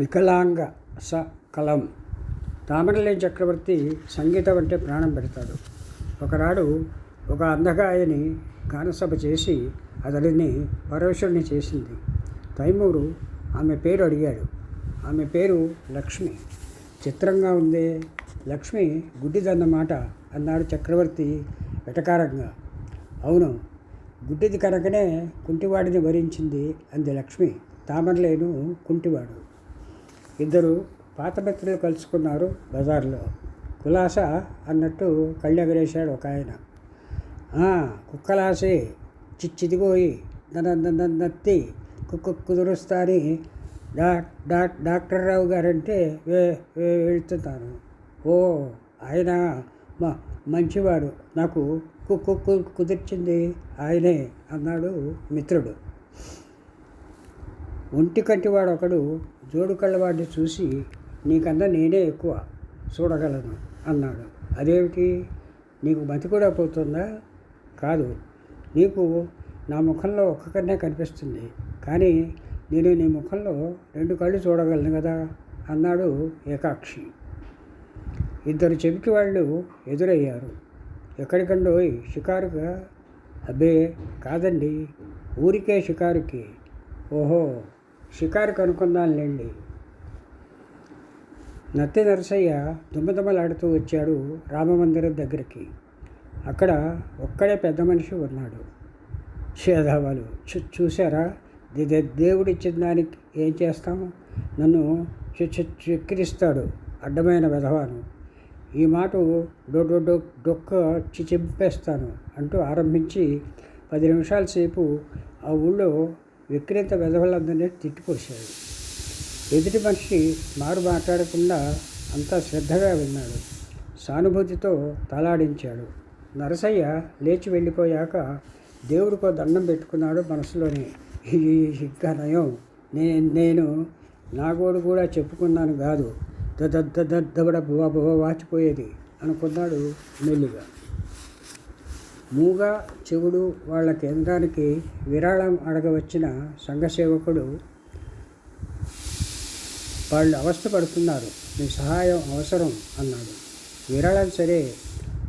వికలాంగ స కలం తామరలేని చక్రవర్తి సంగీతం అంటే ప్రాణం పెడతాడు. ఒకనాడు ఒక అందగాయని గానసభ చేసి అతడిని పరవశుడిని చేసింది. తైమూరు ఆమె పేరు అడిగాడు. ఆమె పేరు లక్ష్మి. చిత్రంగా ఉందే లక్ష్మి గుడ్డిదన్నమాట అన్నాడు చక్రవర్తి వెటకారంగా. అవును గుడ్డిది కనుకనే కుంటివాడిని వరించింది అంది లక్ష్మి. తామరలేను కుంటివాడు. ఇద్దరు పాత మిత్రులు కలుసుకున్నారు బజార్లో. కులాస అన్నట్టు కళ్ళెగరేశాడు ఒక ఆయన. కుక్కలాసే చిచ్చిదిగోయి నత్తి కుక్క కుదురుస్తాని డా డాక్ డాక్టర్ రావు గారంటే వే వే- వెళ్తున్నాను ఓ ఆయన మా మంచివాడు. నాకు కుక్కు కు- కుదిర్చింది ఆయనే అన్నాడు మిత్రుడు. ఒంటి కంటివాడు ఒకడు జోడు కళ్ళవాడిని చూసి నీకన్నా నేనే ఎక్కువ చూడగలను అన్నాడు. అదేమిటి? నీకు మతి కూడా పోతుందా? కాదు. నీకు నా ముఖంలో ఒక్కకన్నే కనిపిస్తుంది. కానీ నేను నీ ముఖంలో రెండు కళ్ళు చూడగలను కదా? అన్నాడు ఏకాక్షి. ఇద్దరు చెవిటి వాళ్ళు ఎదురయ్యారు. ఎక్కడికండో షికారుగా అబ్బే కాదండి ఊరికే షికారుకి. ఓహో షికారు కనుక్కుందాంలేండి నత్తి నరసయ్య దుమ్మదుమ్మలాడుతూ వచ్చాడు రామమందిరం దగ్గరికి. అక్కడ ఒక్కడే పెద్ద మనిషి ఉన్నాడు. చేదావాలు చూ చూసారా దే- దేవుడిచ్చిన దానికి ఏం చేస్తాము నన్ను చిక్కిరిస్తాడు అడ్డమైన విధవాను. ఈ మాట డొడ్డు డొ డొక్క చి- చింపేస్తాను అంటూ ఆరంభించి పది నిమిషాల సేపు ఆ ఊళ్ళో విక్రేత విధవలందరినీ తిట్టిపోశాడు ఎదుటి మనిషి మారు మాట్లాడకుండా అంతా శ్రద్ధగా విన్నాడు సానుభూతితో తలాడించాడు నరసయ్య లేచి వెళ్ళిపోయాక దేవుడికో దండం పెట్టుకున్నాడు మనసులోనే "ఈ ఇంకా నయం నే నేను నాగోడు కూడా చెప్పుకున్నాను కాదు దద్దబడ బువ బువ వాచిపోయేది అనుకున్నాడు మెల్లిగా మూగ చెవుడు వాళ్ళ కేంద్రానికి విరాళం అడగవచ్చిన సంఘసేవకుడు వాళ్ళు అవస్థపడుతున్నారు. మీ సహాయం అవసరం అన్నాడు. విరాళం సరే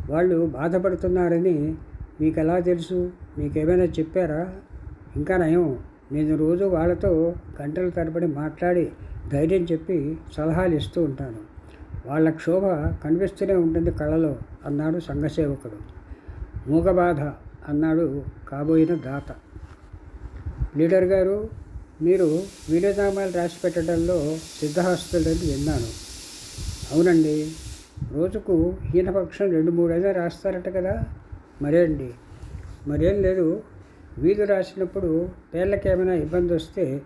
వాళ్ళు బాధపడుతున్నారని మీకు ఎలా తెలుసు? మీకేమైనా చెప్పారా? ఇంకా నయం. నేను రోజు వాళ్ళతో గంటల తరబడి మాట్లాడి ధైర్యం చెప్పి సలహాలు ఇస్తూ ఉంటాను. వాళ్ళ క్షోభ కనిపిస్తూనే ఉంటుంది కళలో అన్నాడు సంఘసేవకుడు. మూగబాధ అన్నాడు కాబోయిన దాత. లీడర్ గారు మీరు వీడియోనామాలు రాసి పెట్టడంలో సిద్ధహస్తులని విన్నాను. అవునండి రోజుకు హీనపక్షం రెండు మూడైనా రాస్తారట కదా? మరే అండి మరేం లేదు వీలు రాసినప్పుడు పేర్లకి ఏమైనా ఇబ్బంది వస్తే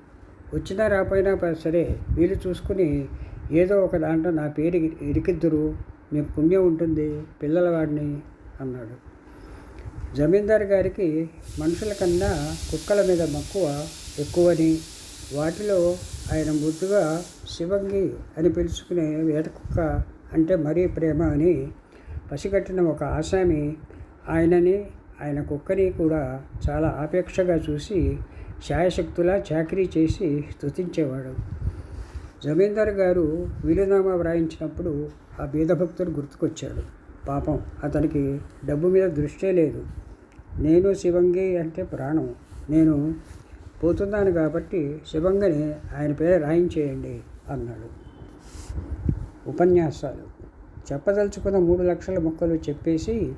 వచ్చినా రాపోయినా సరే వీలు చూసుకుని ఏదో ఒక దాంట్లో నా పేరు ఇరికిద్దురు. మీకు పుణ్యం ఉంటుంది పిల్లల వాడిని అన్నాడు. జమీందార్ గారికి మనుషుల కన్నా కుక్కల మీద మక్కువ ఎక్కువని వాటిలో ఆయన ముద్దుగా శివంగి అని పిలుచుకునే వేట కుక్క అంటే మరీ ప్రేమ అని పసిగట్టిన ఒక ఆసామి ఆయనని ఆయన కుక్కని కూడా చాలా ఆపేక్షగా చూసి శాయశక్తులా చాకరీ చేసి స్తుతించేవాడు. జమీందార్ గారు వీలునామా వ్రాయించినప్పుడు ఆ బీదభక్తుడు గుర్తుకొచ్చాడు. పాపం అతనికి డబ్బు మీద దృష్టే లేదు. నేను శివంగి అంటే ప్రాణం. నేను పోతున్నాను కాబట్టి శివంగని ఆయన పేరు రాయించేయండి అన్నాడు. ఉపన్యాసాలు. చెప్పదలుచుకున్న మూడు లక్షల మొక్కలు చెప్పేసి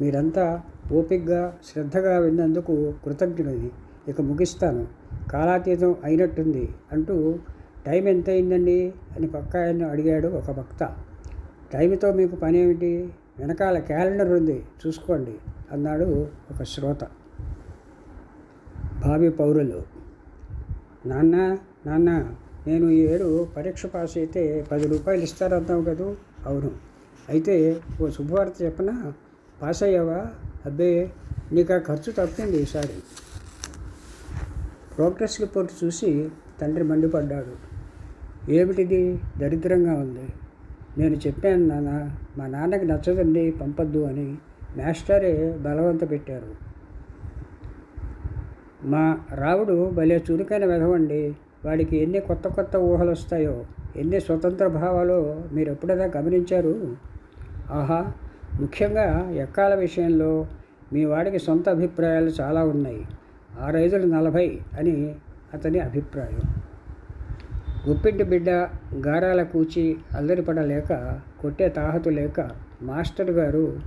మీరంతా ఓపిగ్గా శ్రద్ధగా విన్నందుకు కృతజ్ఞుడిని ఇక ముగిస్తాను. కాలాతీతం అయినట్టుంది అంటూ టైం ఎంత అయిందండి అని పక్క ఆయన అడిగాడు ఒక భక్త టైంతో మీకు పని ఏమిటి వెనకాల క్యాలెండర్ ఉంది చూసుకోండి అన్నాడు ఒక శ్రోత. భావి పౌరులు నాన్న నాన్న నేను ఈ ఏడు పరీక్ష పాస్ అయితే పది రూపాయలు ఇస్తారన్నావు కదూ? అవును. అయితే ఓ శుభవార్త చెప్పనా? పాస్ అయ్యావా? అబ్బే నీకు ఆ ఖర్చు తప్పింది ఈసారి. ప్రోగ్రెస్ రిపోర్ట్ చూసి తండ్రి మండిపడ్డాడు. ఏమిటిది? దరిద్రంగా ఉంది. నేను చెప్పాను నాన్న మా నాన్నకి నచ్చదండి పంపొద్దు అని మాస్టరే బలవంత పెట్టారు. మా రావుడు భలే చురుకైన వెధవండి. వాడికి ఎన్ని కొత్త కొత్త ఊహలు వస్తాయో ఎన్ని స్వతంత్ర భావాలు మీరు ఎప్పుడైనా గమనించారు? ఆహా ముఖ్యంగా ఎక్కాల విషయంలో మీ వాడికి సొంత అభిప్రాయాలు చాలా ఉన్నాయి. ఆరైదులు నలభై అని అతని అభిప్రాయం. గుప్పింటి బిడ్డ గారాల కూచి అల్లరిపడలేక కొట్టే తాహతు లేక మాస్టర్ గారు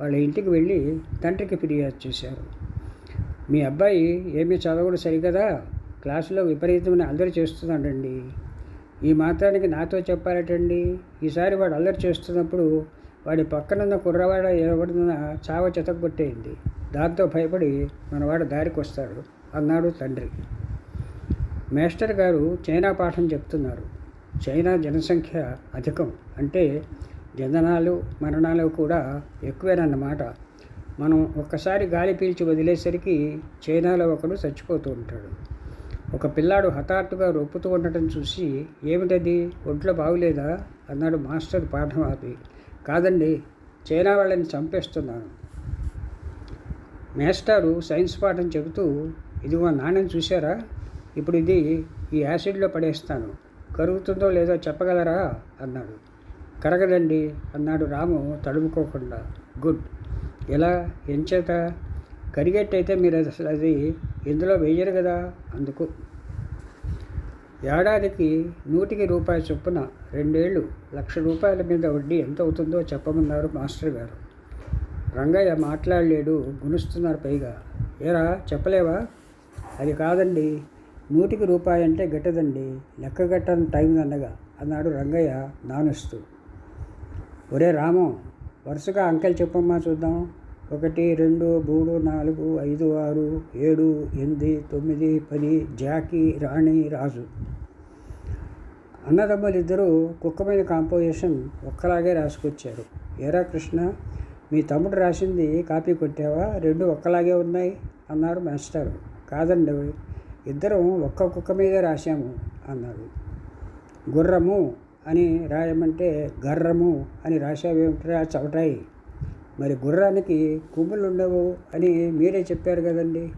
వాళ్ళ ఇంటికి వెళ్ళి తండ్రికి ఫిర్యాదు చేశారు. మీ అబ్బాయి ఏమీ చదవడు సరికదా క్లాసులో విపరీతమైన అల్లరి చేస్తున్నాడండి. ఈ మాత్రానికి నాతో చెప్పారటండి ఈసారి వాడు అల్లరి చేస్తున్నప్పుడు వాడి పక్కనున్న కుర్రవాడ ఎవడిన చావ చెతగొట్టేయింది దాంతో భయపడి మనవాడు దారికి వస్తాడు. అన్నాడు తండ్రి. మేస్టర్ గారు చైనా పాఠం చెప్తున్నారు. చైనా జనసంఖ్య అధికం అంటే జననాలు మరణాలు కూడా ఎక్కువేనన్నమాట. మనం ఒక్కసారి గాలి పీల్చి వదిలేసరికి చైనాలో ఒకడు చచ్చిపోతూ ఉంటాడు. ఒక పిల్లాడు హఠాత్తుగా రొప్పుతూ ఉండటం చూసి ఏమిటది? ఒంట్లో బాగులేదా? అన్నాడు మాస్టర్ పాఠం ఆపి. కాదండి చైనా వాళ్ళని చంపేస్తున్నాను. మేస్టారు సైన్స్ పాఠం చెబుతూ ఇదిగో నాణ్యం చూసారా ఇప్పుడు ఇది ఈ యాసిడ్లో పడేస్తాను. కరుగుతుందో లేదో చెప్పగలరా? అన్నాడు. కరగదండి అన్నాడు రాము తడుముకోకుండా. గుడ్. ఎలా? ఎంచేత కరిగేట్టయితే మీరు అసలు అది ఇందులో వేయరు కదా? అందుకు. ఏడాదికి నూటికి రూపాయి చొప్పున రెండేళ్ళు లక్ష రూపాయల మీద వడ్డీ ఎంత అవుతుందో చెప్పమన్నారు మాస్టర్ గారు. రంగయ్య మాట్లాడలేడు గునుస్తున్నారు పైగా. ఏరా చెప్పలేవా? అది కాదండి నూటికి రూపాయి అంటే గట్టదండి. లెక్కగట్టని టైం అన్నగా అన్నాడు రంగయ్య నానుస్తూ. ఒరే రామం వరుసగా అంకెలు చెప్పమ్మా చూద్దాం. ఒకటి రెండు మూడు నాలుగు ఐదు ఆరు ఏడు ఎనిమిది తొమ్మిది పది జాకీ రాణి రాజు. అన్నదమ్ములిద్దరూ కుక్క మీద కాంపోజిషన్ ఒక్కలాగే రాసుకొచ్చారు. ఏరా కృష్ణ మీ తమ్ముడు రాసింది కాపీ కొట్టావా? రెండు ఒక్కలాగే ఉన్నాయి అన్నారు మాస్టర్. కాదండి ఇద్దరం ఒక్క కుక్క మీద రాశాము అన్నారు గుర్రము అని రాయమంటే గర్రము అని రాశావేమిట్రా చవటాయి? మరి గుర్రానికి కొమ్ములు ఉండవు అని మీరే చెప్పారు కదండి.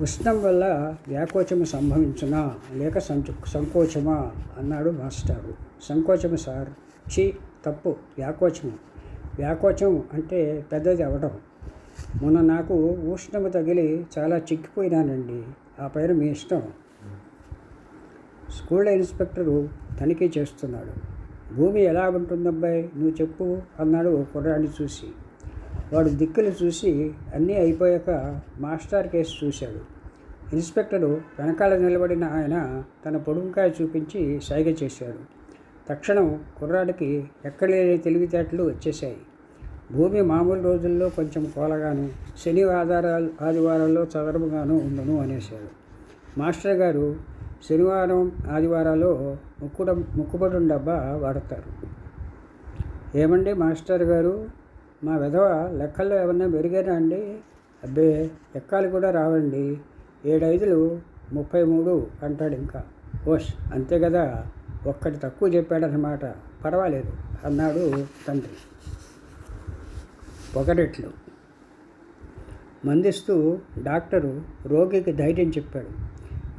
ఉష్ణం వల్ల వ్యాకోచము సంభవించునా? లేక సంచు సంకోచమా? అన్నాడు మాస్టారు. సంకోచము సార్. చి తప్పు. వ్యాకోచము. వ్యాకోచం అంటే పెద్దది అవడం. మొన్న నాకు ఉష్ణము తగిలి చాలా చిక్కిపోయినానండి. ఆ పైన మీ ఇష్టం. స్కూల్ ఇన్స్పెక్టరు తనిఖీ చేస్తున్నాడు. భూమి ఎలా ఉంటుందబ్బాయి? నువ్వు చెప్పు అన్నాడు కుర్రాడిని చూసి. వాడు దిక్కులు చూసి అన్నీ అయిపోయాక మాస్టర్ కేసు చూశాడు. ఇన్స్పెక్టరు వెనకాల నిలబడిన ఆయన తన పొడుగుకాయ చూపించి సైగ చేశాడు. తక్షణం కుర్రాడికి ఎక్కడలేని తెలివితేటలు వచ్చేశాయి. భూమి మామూలు రోజుల్లో కొంచెం కోలగాను శని ఆధారాలు ఆదివారాల్లో చదరముగాను ఉండును అనేశాడు మాస్టర్ గారు శనివారం ఆదివారాల్లో ముక్కుడ ముక్కుబడి డబ్బా వాడతారు. ఏమండి మాస్టర్ గారు? మా విధవ లెక్కల్లో ఏమన్నా మెరుగేనా అండి? అబ్బే ఎక్కాలు కూడా రావండి. ఏడైదులు ముప్పై మూడు అంటాడు ఇంకా. ఓష్ అంతే కదా ఒక్కటి తక్కువ చెప్పాడనమాట పర్వాలేదు అన్నాడు తండ్రి. పొగరెట్లు మందిస్తూ డాక్టరు రోగికి ధైర్యం చెప్పాడు.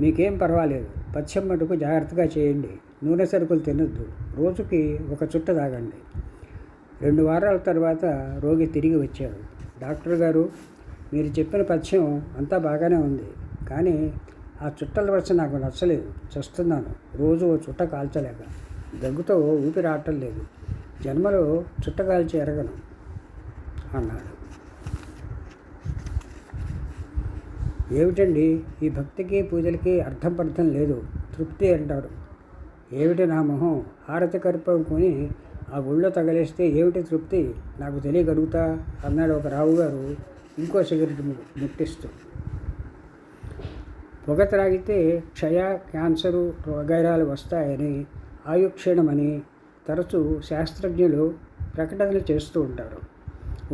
మీకేం పర్వాలేదు పచ్చం మటుకు జాగ్రత్తగా చేయండి నూనె సరుకులు తినొద్దు రోజుకి ఒక చుట్ట తాగండి. రెండు వారాల తర్వాత రోగి తిరిగి వచ్చాడు. డాక్టర్ గారు మీరు చెప్పిన పథ్యం అంతా బాగానే ఉంది కానీ ఆ చుట్టల వరుస నాకు నచ్చలేదు చస్తున్నాను రోజు ఓ చుట్ట కాల్చలేక. దగ్గుతో ఊపిరి లేదు జన్మలో చుట్ట కాల్చి ఎరగను. అన్నాడు ఏమిటండి? ఈ భక్తికి పూజలకి అర్థం పర్థం లేదు. తృప్తి అంటారు. ఏమిటి నా మొహం? హారతి కర్పం కొని ఆ గుళ్ళో తగలేస్తే ఏమిటి తృప్తి? నాకు తెలియగలుగుతా? అన్నాడు ఒక రావు గారు ఇంకో సిగరెట్ ముట్టిస్తూ. పొగ త్రాగితే క్షయ క్యాన్సరు వగైరాలు వస్తాయని ఆయుక్షీణమని తరచూ శాస్త్రజ్ఞులు ప్రకటనలు చేస్తూ ఉంటారు.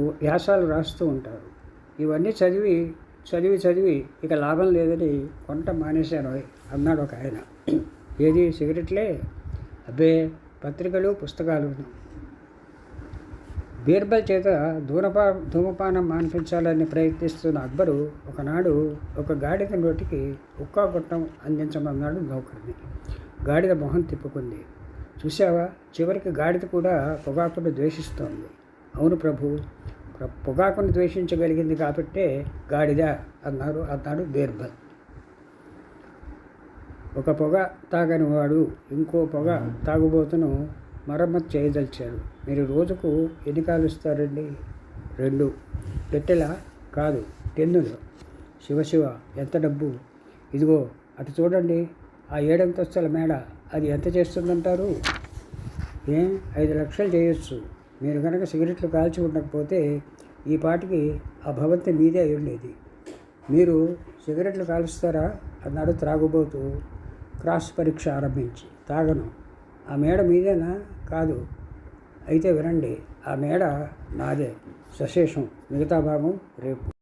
వ్యాసాలు రాస్తూ ఉంటారు. ఇవన్నీ చదివి చదివి చదివి ఇక లాభం లేదని కొంట మానేశాను అన్నాడు ఒక ఆయన. ఏది? సిగరెట్లే? అబ్బే పత్రికలు పుస్తకాలు. బీర్బల్ చేత ధూమపా ధూమపానం మాన్పించాలని ప్రయత్నిస్తున్న అక్బరు ఒకనాడు ఒక గాడిద నోటికి ఉక్కా గుట్టం అందించమన్నాడు నౌకర్ని. గాడిద మొహం తిప్పుకుంది. చూసావా చివరికి గాడిద కూడా పొగాకును ద్వేషిస్తోంది. అవును ప్రభు పొగాకును ద్వేషించగలిగింది కాబట్టే గాడిద అన్నారు. అన్నాడు బీర్బల్. ఒక పొగ తాగని వాడు ఇంకో పొగ తాగుబోతును మరమ్మతు చేయదలిచాడు. మీరు రోజుకు ఎన్ని కాలుస్తారండి రెండు. పెట్టెల? కాదు టెన్నులు. శివశివ ఎంత డబ్బు? ఇదిగో అటు చూడండి. ఆ ఏడంతస్తుల మేడ అది ఎంత చేస్తుందంటారు? ఏ? ఐదు లక్షలు చేయొచ్చు. మీరు కనుక సిగరెట్లు కాల్చి ఉండకపోతే ఈ పాటికి ఆ భవంతి మీదే అయి ఉండేది. మీరు సిగరెట్లు కాలుస్తారా? అన్నాడు త్రాగుబోతూ. క్రాస్ పరీక్ష ఆరంభించి. తాగను. ఆ మేడ మీదేనా? కాదు. అయితే వినండి ఆ మేడ నాదే. సశేషం. మిగతా భాగం రేపు.